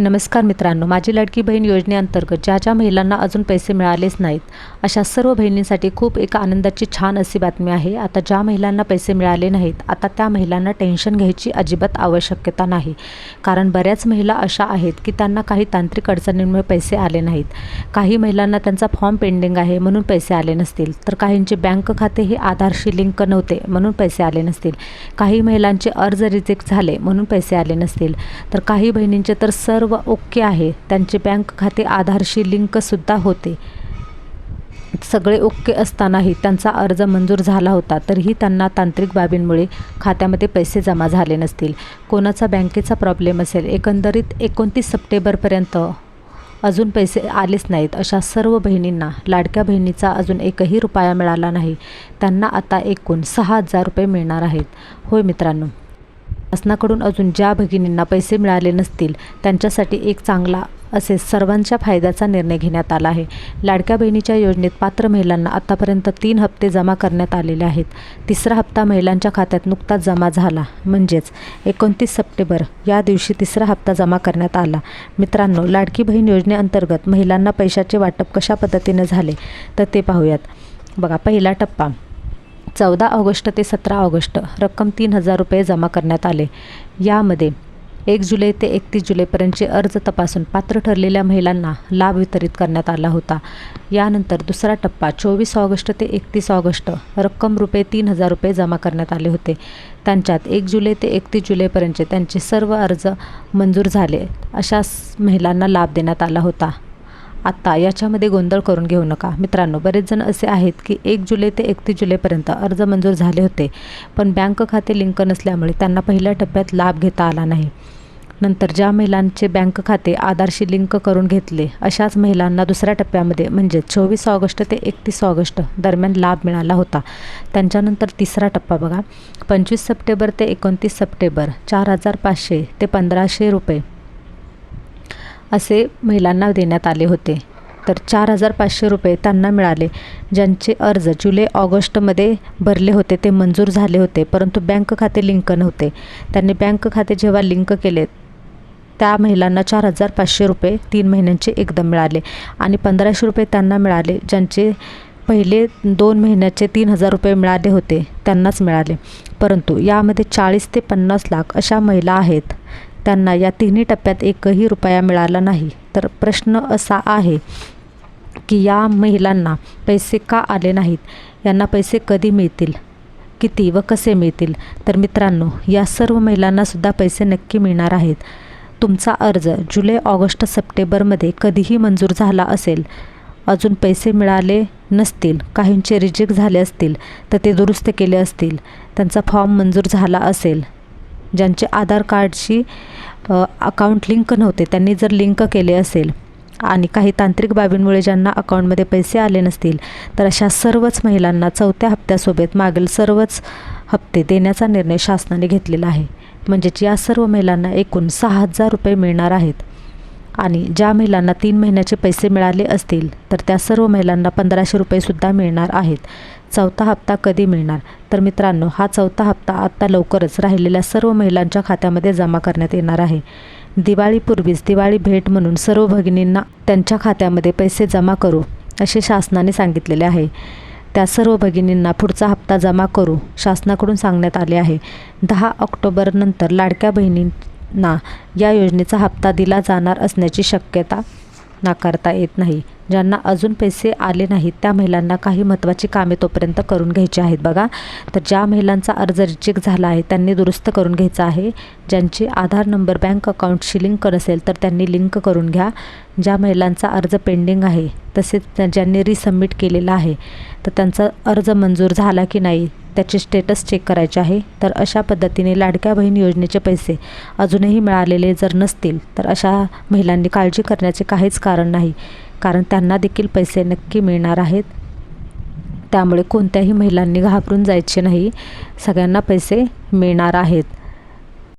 नमस्कार मित्रांनो माझी लाडकी बहीण योजनेअंतर्गत ज्या ज्या महिलांना अजून पैसे मिळालेच नाहीत अशा सर्व बहिणींसाठी खूप एक आनंदाची छान अशी बातमी आहे. आता ज्या महिलांना पैसे मिळाले नाहीत आता त्या महिलांना टेन्शन घ्यायची अजिबात आवश्यकता नाही. कारण बऱ्याच महिला अशा आहेत की त्यांना काही तांत्रिक अडचणींमुळे पैसे आले नाहीत. काही महिलांना त्यांचा फॉर्म पेंडिंग आहे म्हणून पैसे आले नसतील. तर काहींचे बँक खाते हे आधारशी लिंक नव्हते म्हणून पैसे आले नसतील. काही महिलांचे अर्ज रिजेक्ट झाले म्हणून पैसे आले नसतील. तर काही बहिणींचे तर सर्व ओके आहे. त्यांचे बँक खाते आधारशी लिंकसुद्धा होते. सगळे ओके असतानाही त्यांचा अर्ज मंजूर झाला होता तरीही त्यांना तांत्रिक बाबींमुळे खात्यामध्ये पैसे जमा झाले नसतील. कोणाचा बँकेचा प्रॉब्लेम असेल एकंदरीत एकोणतीस सप्टेंबरपर्यंत अजून पैसे आलेच नाहीत. अशा सर्व बहिणींना लाडक्या बहिणीचा अजून एकही रुपया मिळाला नाही. त्यांना आता एकूण सहा हजार रुपये मिळणार आहेत. होय मित्रांनो शासनाकडून अजून ज्या भगिनींना पैसे मिळाले नसतील त्यांच्यासाठी एक चांगला असे सर्वांच्या फायद्याचा निर्णय घेण्यात आला आहे. लाडक्या बहिणीच्या योजनेत पात्र महिलांना आतापर्यंत तीन हप्ते जमा करण्यात आलेले आहेत. तिसरा हप्ता महिलांच्या खात्यात नुकताच जमा झाला. म्हणजेच एकोणतीस सप्टेंबर या दिवशी तिसरा हप्ता जमा करण्यात आला. मित्रांनो लाडकी बहीण योजनेअंतर्गत महिलांना पैशाचे वाटप कशा पद्धतीने झाले? तर ते पाहूयात. बघा पहिला टप्पा. चौदा ऑगस्ट ते सतरा ऑगस्ट रक्कम तीन हजार रुपये जमा करण्यात आले. यामध्ये एक जुलै ते एकतीस जुलैपर्यंतचे अर्ज तपासून पात्र ठरलेल्या महिलांना लाभ वितरित करण्यात आला होता. यानंतर दुसरा टप्पा चोवीस ऑगस्ट ते एकतीस ऑगस्ट रक्कम रुपये तीन हजार रुपये जमा करण्यात आले होते. त्यांच्यात एक जुलै ते एकतीस जुलैपर्यंतचे त्यांचे सर्व अर्ज मंजूर झाले. अशा महिलांना लाभ देण्यात आला होता. आत्ता याच्यामध्ये गोंधळ करून घेऊ नका. मित्रांनो बरेच जण असे आहेत की एक जुलै ते एकतीस जुलैपर्यंत अर्ज मंजूर झाले होते पण बँक खाते लिंक नसल्यामुळे त्यांना पहिल्या टप्प्यात लाभ घेता आला नाही. नंतर ज्या महिलांचे बँक खाते आधारशी लिंक करून घेतले अशाच महिलांना दुसऱ्या टप्प्यामध्ये म्हणजे चोवीस ऑगस्ट ते एकतीस ऑगस्ट दरम्यान लाभ मिळाला होता. त्यांच्यानंतर तिसरा टप्पा बघा. पंचवीस सप्टेंबर ते एकोणतीस सप्टेंबर चार हजार पाचशे ते पंधराशे रुपये. असे महिलांना देण्यात आले होते. तर चार हजार पाचशे रुपये त्यांना मिळाले ज्यांचे अर्ज जुलै ऑगस्टमध्ये भरले होते ते मंजूर झाले होते परंतु बँक खाते लिंक नव्हते. त्यांनी बँक खाते जेव्हा लिंक केले त्या महिलांना चार हजार पाचशे रुपये तीन महिन्यांचे एकदम मिळाले आणि पंधराशे रुपये त्यांना मिळाले ज्यांचे पहिले दोन महिन्याचे तीन हजार रुपये मिळाले होते त्यांनाच मिळाले. परंतु यामध्ये चाळीस ते पन्नास लाख अशा महिला आहेत त्यांना या तिन्ही टप्प्यात एकही रुपया मिळाला नाही. तर प्रश्न असा आहे की या महिलांना पैसे का आले नाहीत? यांना पैसे कधी मिळतील? किती व कसे मिळतील? तर मित्रांनो या सर्व महिलांनासुद्धा पैसे नक्की मिळणार आहेत. तुमचा अर्ज जुलै ऑगस्ट सप्टेंबरमध्ये कधीही मंजूर झाला असेल. अजून पैसे मिळाले नसतील काहींचे रिजेक्ट झाले असतील तर ते दुरुस्त केले असतील. त्यांचा फॉर्म मंजूर झाला असेल. ज्यांचे आधार कार्डशी अकाउंट लिंक नव्हते त्यांनी जर लिंक केले असेल आणि काही तांत्रिक बाबींमुळे ज्यांना अकाउंटमध्ये पैसे आले नसतील तर अशा सर्वच महिलांना चौथ्या हप्त्यासोबत मागील सर्वच हप्ते देण्याचा निर्णय शासनाने घेतलेला आहे. म्हणजेच या सर्व महिलांना एकूण सहा हजार रुपये मिळणार आहेत. आणि ज्या महिलांना तीन महिन्याचे पैसे मिळाले असतील तर त्या सर्व महिलांना पंधराशे रुपयेसुद्धा मिळणार आहेत. चौथा हप्ता कधी मिळणार? तर मित्रांनो हा चौथा हप्ता आत्ता लवकरच राहिलेल्या सर्व महिलांच्या खात्यामध्ये जमा करण्यात येणार आहे. दिवाळीपूर्वीच दिवाळी भेट म्हणून सर्व भगिनींना त्यांच्या खात्यामध्ये पैसे जमा करू असे शासनाने सांगितलेले आहे. त्या सर्व भगिनींना पुढचा हप्ता जमा करू शासनाकडून सांगण्यात आले आहे. दहा ऑक्टोबरनंतर लाडक्या ना. या योजनेचा हप्ता दिला जाणार असण्याची शक्यता नाकारता येत नाही. ज्यांना अजून पैसे आले नाहीत त्या महिलांना काही महत्त्वाची कामे तोपर्यंत करून घ्यायची आहेत. बघा तर ज्या महिलांचा अर्ज रिजेक्ट झाला आहे त्यांनी दुरुस्त करून घ्यायचा आहे. ज्यांचे आधार नंबर बँक अकाउंटशी लिंक नसेल तर त्यांनी लिंक करून घ्या. ज्या महिलांचा अर्ज पेंडिंग आहे तसेच ज्यांनी रिसबमिट केलेला आहे तर त्यांचा अर्ज मंजूर झाला की नाही त्याचे स्टेटस चेक करायचे आहे. तर अशा पद्धतीने लाडक्या बहीण योजनेचे पैसे अजूनही मिळालेले जर नसतील तर अशा महिलांनी काळजी करण्याचे काहीच कारण नाही. कारण त्यांना देखील पैसे नक्की मिळणार आहेत. त्यामुळे कोणत्याही महिलांनी घाबरून जायचे नाही. सगळ्यांना पैसे मिळणार आहेत.